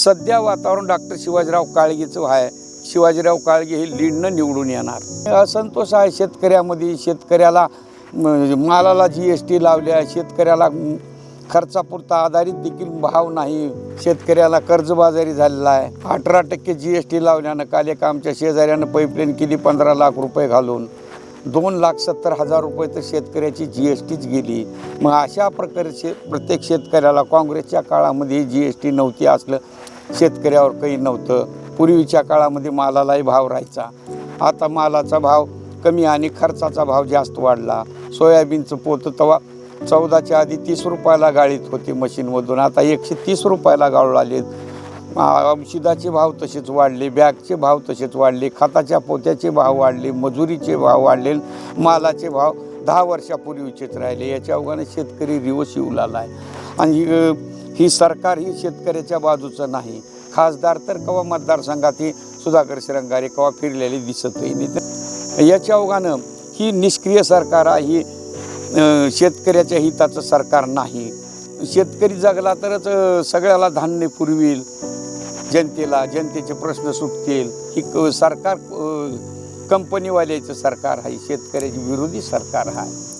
सध्या वातावरण डॉक्टर शिवाजीराव काळगेचं आहे. शिवाजीराव काळगे हे लीडनं निवडून येणार. असंतोष आहे शेतकऱ्यामध्ये. शेतकऱ्याला म्हणजे मालाला जी एस टी लावल्या. शेतकऱ्याला खर्चापुरता आधारित देखील भाव नाही. शेतकऱ्याला कर्जबाजारी झालेला आहे. अठरा टक्के जी एस टी लावल्यानं काल एका आमच्या शेजाऱ्यानं पाईपलाईन केली पंधरा लाख रुपये घालून. दोन लाख सत्तर हजार रुपये तर शेतकऱ्याची जी एस टीच गेली. मग अशा प्रकारे शे प्रत्येक शेतकऱ्याला काँग्रेसच्या काळामध्ये जी एस टी नव्हती असलं शेतकऱ्यावर काही नव्हतं. पूर्वीच्या काळामध्ये मालालाही भाव राहायचा. आता मालाचा भाव कमी आणि खर्चाचा भाव जास्त वाढला. सोयाबीनचं पोतं तवा चौदाच्या आधी तीस रुपयाला गाळीत होते मशीनमधून. आता एकशे तीस रुपयाला गाळू आले. औषधाचे भाव तसेच वाढले बॅगचे भाव तसेच वाढले खताच्या पोत्याचे भाव वाढले मजुरीचे भाव वाढले मालाचे भाव दहा वर्षापूर्वीचेच राहिले. याच्या अवघाने शेतकरी रिवस येऊ लागला आहे आणि ही- सरकार ही शेतकऱ्याच्या बाजूचं नाही. खासदार तर कवा मतदारसंघात ही सुधाकर श्रंगारे कवा फिरलेले दिसतही नाही. तर याच्या अवघानं ही निष्क्रिय सरकार आहे ही शेतकऱ्याच्या हिताचं सरकार नाही. शेतकरी जगला तरच सगळ्याला धान्य पुरविल जनतेला जनतेचे प्रश्न सुटतील. ही क- सरकार कंपनीवाल्याचं सरकार आहे शेतकऱ्याची विरोधी सरकार आहे.